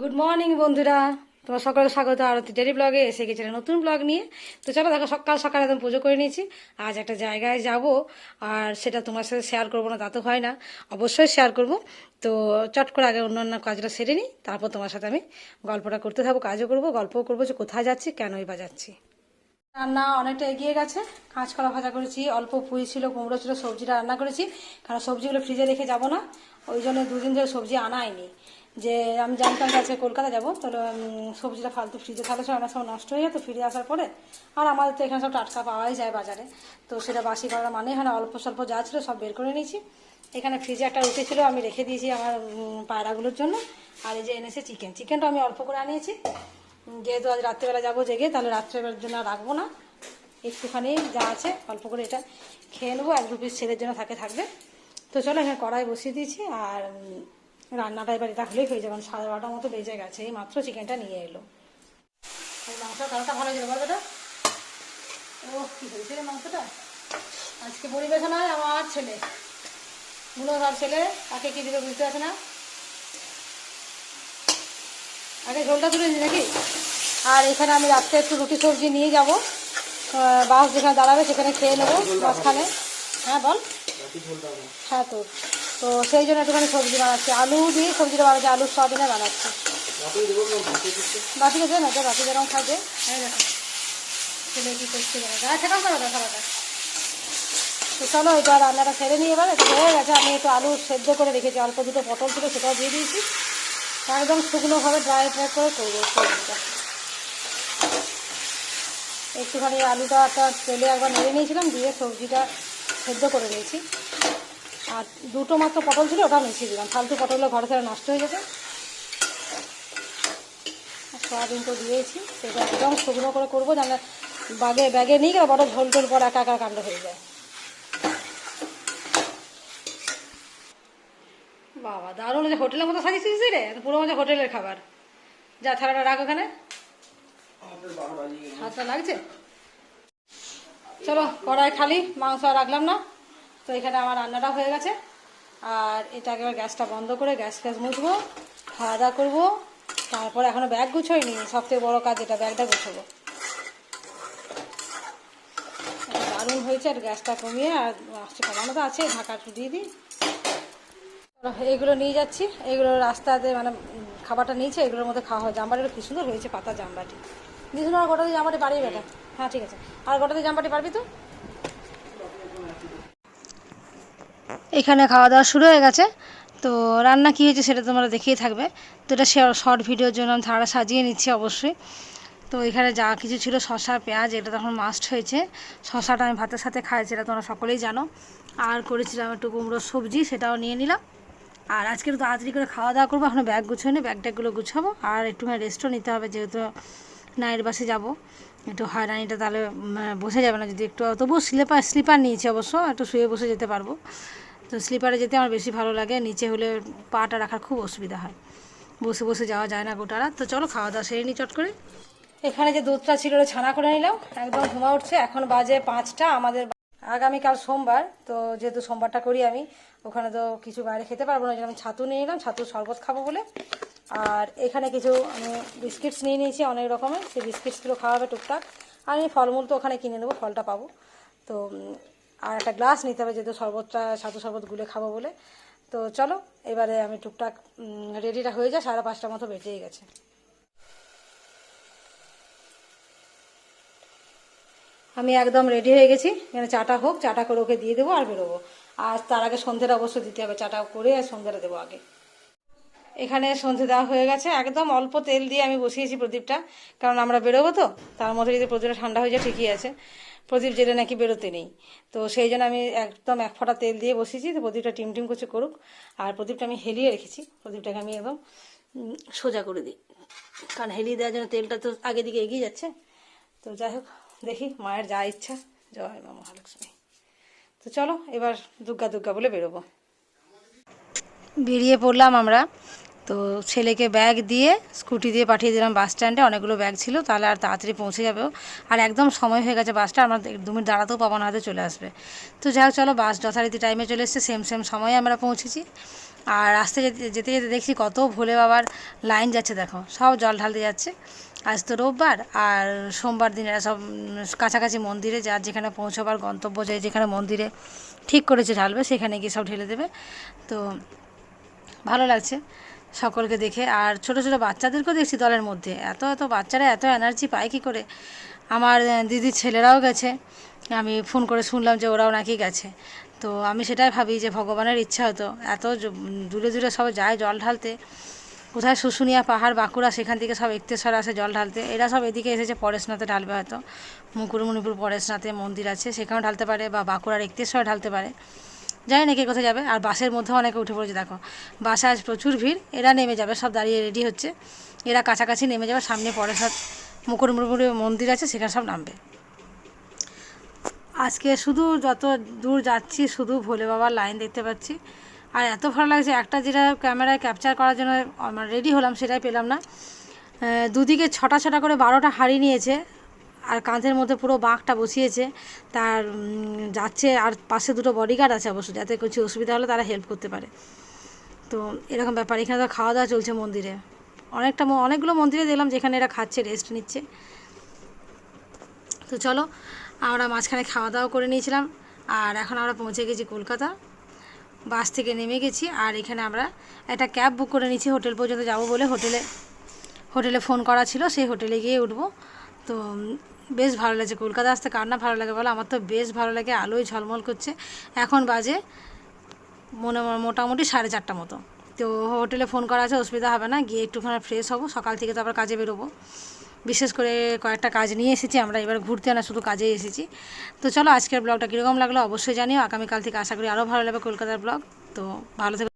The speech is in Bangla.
গুড মর্নিং বন্ধুরা। তোমার সকালে স্বাগত আরতি ডেরি ব্লগে এসে গেছে একটা নতুন ব্লগ নিয়ে। তো চলো, দেখো সকাল সকাল একদম পুজো করে নিয়েছি। আজ একটা জায়গায় যাব। আর সেটা তোমার সাথে শেয়ার করব না, তা তো হয় না। অবশ্যই শেয়ার করব। তো চট করে আগে অন্য অন্য কাজটা সেরে নিই। তারপর তোমার সাথে আমি গল্পটা করতে থাকব, কাজও করব, গল্পও করব যে কোথায় যাচ্ছি, কেনই বা যাচ্ছি। রান্না অনেকটা এগিয়ে গেছে। কাঁচকলা ভাজা করেছি, অল্প পুঁই ছিল, কুমড়ো ছিল, সবজিটা রান্না করেছি। কারণ সবজিগুলো ফ্রিজে রেখে যাব না। ওই জন্য দুদিন ধরে সবজি আনা হয়নি। যে আমি জানতাম যে আজকে কলকাতা যাব, তাহলে সবজিটা ফালতু ফ্রিজে থাকলে সব অনেক সময় নষ্ট হয়ে যেত ফিরে আসার পরে। আর আমাদের তো এখানে সব টাটকা পাওয়াই যায় বাজারে। তো সেটা বাসি করার মানে হয় না, অল্প স্বল্প যা ছিল সব বের করে নিয়েছি। এখানে ফ্রিজে একটা রুটি ছিল, আমি রেখে দিয়েছি আমার পায়রাগুলোর জন্য। আর এই যে এনেছে চিকেন চিকেনটা আমি অল্প করে আনিয়েছি। যেহেতু আজ রাত্রেবেলা যাব জেগে, তাহলে রাত্রেবেলার জন্য রাখব না। একটুখানি যা আছে, অল্প করে এটা খেয়ে নেব এক দু পিস ছেলের জন্য থাকে, থাকবে। তো চলো, এখানে কড়াই বসিয়ে দিয়েছি, আর রান্নাটা এবার এটা হলেই হয়ে যাবে সাড়ে বারোটার মতো বেজে গেছে এই মাত্র চিকেনটা নিয়ে এলো। এই মাংসের কালারটা ভালো হয়েছে বল বেটা। ও কী হয়েছে রে মাংসটা? আজকে পরিবেশন হয় আমার ছেলে। গুণধর ছেলে তাকে কী দিবে বুঝতে পারছে না। আগে ঝোলটা তুলে নি নাকি? আর এখানে আমি রাত্রে একটু রুটি সবজি নিয়ে যাব। বাস যেখানে দাঁড়াবে সেখানে খেয়ে নেব মাঝখানে। হ্যাঁ বল। হ্যাঁ তো। তো সেই জন্য একটুখানি সবজি বানাচ্ছি। আলু দিয়ে সবজিটা বানাচ্ছি, আলুর সয়াবিনে বানাচ্ছি। বাটিতে দে না যে বাটি যেরকম খাবে হ্যাঁ তো চলো এটা রান্নাটা সেরে নিয়ে এবার। এটা হয়ে গেছে, আমি একটু আলু সেদ্ধ করে রেখেছি। অল্প দুটো পটল ছিল, সেটাও দিয়ে দিয়েছি। একদম শুকনোভাবে ড্রাই ফ্রাই করে করব একটুখানি আলুটা একটা তেলে একবার নেড়ে নিয়েছিলাম, দিয়ে সবজিটা সেদ্ধ করে নিয়েছি। আর দুটো মাত্র পটল ছিল, ওটা মিশিয়ে দিলাম। ফালতু পটলগুলো ঘরে থেকে নষ্ট হয়ে আর সয়াবিন তো দিয়েছি, সেটা একদম শুকনো করে করব যেন বাগে, ব্যাগে নিয়ে গেলে বড় ঝোল টোল পর একা একা কাণ্ড হয়ে যায়। বাবা, দারুণ যে হোটেলের মতো সাজিয়েছিস রে? পুরো মজা হোটেলের খাবার। যা, থালাটা রাখ ওখানে। হাতটা লাগছে? চলো, কড়াই খালি, মাংস রাখলাম না। তো এখানে আমার রান্নাটা হয়ে গেছে। আর এটা একেবারে গ্যাসটা বন্ধ করে গ্যাস ফ্যাস মুছবো, খাওয়া দাওয়া করব। তারপর এখনও ব্যাগ গুছোইনি সব থেকে বড়ো কাজ এটা ব্যাগটা গুছবো। দারুণ হয়েছে, আর গ্যাসটা কমিয়ে আর কমানো তো আছে, ঢাকা দিয়ে দিই। এইগুলো নিয়ে যাচ্ছি। এইগুলো রাস্তাতে মানে খাবারটা নিয়েছে, এগুলোর মধ্যে খাওয়া হয়। জামবাটিটা কি সুন্দর হয়েছে, পাতা জামবাটি দিস আর গোটা দিয়ে জামবাটি পারবি বেটা। হ্যাঁ ঠিক আছে। আর গোটা দিয়ে জামবাটি পারবি তো এখানে খাওয়া দাওয়া শুরু হয়ে গেছে। তো রান্না কী হয়েছে সেটা তোমরা দেখেই থাকবে। তো এটা শর্ট ভিডিওর জন্য আমি থালা সাজিয়ে নিচ্ছি অবশ্যই। তো এখানে যা কিছু ছিল শশা পেঁয়াজ, এটা তখন মাস্ট হয়েছে। শশাটা আমি ভাতের সাথে খাই, সেটা তোমরা সকলেই জানো। আর করেছিলাম একটু কুমড়োর সবজি, সেটাও নিয়ে নিলাম। আর আজকে একটু তাড়াতাড়ি করে খাওয়া দাওয়া করব এখনও ব্যাগ গুছোই নি ব্যাগ ট্যাগগুলো গুছাবো। আর একটুখানি রেস্টও নিতে হবে, যেহেতু নাইট বাসে যাব। একটু হয়রানিটা তাহলে বসে যাবে না, যদি একটু, তবুও স্লিপার স্লিপার নিয়েছি অবশ্য, একটু শুয়ে বসে যেতে পারব। তো স্লিপারে যেতে আমার বেশি ভালো লাগে, নিচে হলে পাটা রাখার খুব অসুবিধা হয়। বসে বসে যাওয়া যায় না গোটারা, তো চলো খাওয়া দাওয়া সেরে নিই চট করে। এখানে যে দুধটা ছিল ছানা করে নিলাম, একদম ঘুমা উঠছে, এখন বাজে পাঁচটা, আমাদের আগামীকাল সোমবার, তো যেহেতু সোমবারটা করি আমি, ওখানে তো কিছু বাইরে খেতে পারব না আমি ছাতু নিয়ে নিলাম, ছাতুর শরবত খাব বলে। আর এখানে কিছু আমি বিস্কিটস নিয়ে নিয়েছি, অনেক রকমের, সেই বিস্কিটসগুলো খাওয়া হবে টুকটাক। আর আমি ফলমূল তো ওখানে কিনে নেব, ফলটা পাবো। তো আর একটা গ্লাস নিতে হবে যেহেতু শরবতটা সাধু শরবত গুলে খাব বলে। তো চলো, এবারে আমি টুকটাক রেডিটা হয়ে যায় সাড়ে পাঁচটার মতো বেজেই গেছে। আমি একদম রেডি হয়ে গেছি। এখানে চাটা হোক, চাটা করে ওকে দিয়ে দেবো আর বেরোবো। আর তার আগে সন্ধ্যেটা অবশ্যই দিতে হবে, চাটা করে আর সন্ধ্যেটা দেবো আগে। এখানে সন্ধে দেওয়া হয়ে গেছে। একদম অল্প তেল দিয়ে আমি বসিয়েছি প্রদীপটা, কারণ আমরা বেরোবো তো, তার মধ্যে যদি প্রদীপটা ঠান্ডা হয়ে যায় ঠিকই আছে। প্রদীপ জেলে নাকি বেরোতে নেই। তো সেই জন্য আমি একদম এক ফোঁটা তেল দিয়ে বসিয়েছি, তো প্রদীপটা টিম টিম করছে করুক। আর প্রদীপটা আমি হেলিয়ে রেখেছি, প্রদীপটাকে আমি একদম সোজা করে দিই। কারণ হেলিয়ে দেওয়ার জন্য তেলটা তো আগে দিকে এগিয়ে যাচ্ছে। তো যাই হোক, দেখি মায়ের যা ইচ্ছা। জয় মা মহালক্ষ্মী। তো চলো, এবার দুর্গা দুর্গা বলে বেরোবো। বেরিয়ে পড়লাম আমরা। তো ছেলেকে ব্যাগ দিয়ে স্কুটি দিয়ে পাঠিয়ে দিলাম বাস স্ট্যান্ডে অনেকগুলো ব্যাগ ছিল, তাহলে আর তাড়াতাড়ি পৌঁছে যাবেও আর একদম সময় হয়ে গেছে বাসটা আমরা দু মিনিট দাঁড়াতেও পাবো না হাতে চলে আসবে। তো যাই হোক, চলো বাস যথারীতি টাইমে চলে এসছে সেম সেম সময়ে আমরা পৌঁছেছি। আর রাস্তায় যেতে যেতে যেতে দেখছি কত ভোলে বাবার লাইন যাচ্ছে, দেখো, সব জল ঢালতে যাচ্ছে। আজ তো রোববার, আর সোমবার দিন এরা সব কাছাকাছি মন্দিরে যার যেখানে পৌঁছবার গন্তব্য যায় যেখানে মন্দিরে ঠিক করেছে ঢালবে, সেখানে গিয়ে সব ঢেলে দেবে। তো ভালো লাগছে। সকলকে দেখে। আর ছোট ছোট বাচ্চাদেরকেও দেখছি দলের মধ্যে। এত এত বাচ্চারা এত এনার্জি পায় কী করে? আমার দিদির ছেলেরাও গেছে। আমি ফোন করে শুনলাম যে ওরাও নাকি গেছে। তো আমি সেটাই ভাবি যে ভগবানের ইচ্ছা হতো। এত দূরে দূরে সব যায় জল ঢালতে। কোথায় শুশুনিয়া পাহাড়, বাঁকুড়া, সেখান থেকে সব একতেশ্বর আসে জল ঢালতে। এরা সব এদিকে এসেছে পরেশনাথে ঢালবে হয়তো। মুকুটমণিপুর পরেশনাথে মন্দির আছে, সেখানেও ঢালতে পারে বা বাঁকুড়ার একতেশ্বরে ঢালতে পারে। জানি না কে কোথায় যাবে, আর বাসের মধ্যেও অনেকে উঠে পড়েছে, দেখো। বাসে আজ প্রচুর ভিড়, এরা নেমে যাবে, সব দাঁড়িয়ে রেডি হচ্ছে। এরা কাছাকাছি নেমে যাবে, সামনে পরেশনাথ মুকুটমণিপুরে মন্দির আছে, সেখানে সব নামবে। আজকে শুধু যত দূর যাচ্ছি, শুধু ভোলে বাবার লাইন দেখতে পাচ্ছি। আর এত ভালো লাগছে, একটা যেটা ক্যামেরায় ক্যাপচার করার জন্য আমার রেডি হলাম, সেটাই পেলাম না। দুদিকে ছটা ছটা করে বারোটা হাড়ি নিয়েছে। আর কাঁধের মধ্যে পুরো বাঁকটা বসিয়েছে। তার যাচ্ছে আর পাশে দুটো বডিগার্ড আছে অবশ্য, যাতে কিছু অসুবিধা হলে তারা হেল্প করতে পারে। তো এরকম ব্যাপার, এখানে তো খাওয়া দাওয়া চলছে মন্দিরে। অনেকটা অনেকগুলো মন্দিরে দেখলাম যেখানে এরা খাচ্ছে রেস্ট নিচ্ছে। তো চলো, আমরা মাঝখানে খাওয়া দাওয়া করে নিয়েছিলাম, আর এখন আমরা পৌঁছে গেছি কলকাতা। বাস থেকে নেমে গেছি, আর এখানে আমরা একটা ক্যাব বুক করে নিয়েছি। হোটেল পর্যন্ত যাব বলে হোটেলে হোটেলে ফোন করা ছিল, সেই হোটেলে গিয়ে উঠবো। তো বেশ ভালো লাগছে। কলকাতা আসতে কার না ভালো লাগে বলো? আমার তো বেশ ভালো লাগে, আলোয় ঝলমল করছে। এখন বাজে মনে মোটামুটি সাড়ে চারটা মতো। তো হোটেলে ফোন করা আছে, অসুবিধা হবে না। গিয়ে একটুখানি ফ্রেশ হব, সকাল থেকে তো আবার কাজে বেরোবো। বিশেষ করে কয়েকটা কাজ নিয়ে এসেছি আমরা, এবার ঘুরতে না, শুধু কাজেই এসেছি। তো চলো, আজকের ব্লগটা কীরকম লাগল অবশ্যই জানিও। আগামীকাল থেকে আশা করি আরও ভালো লাগবে কলকাতার ব্লগ। তো ভালো থেকে।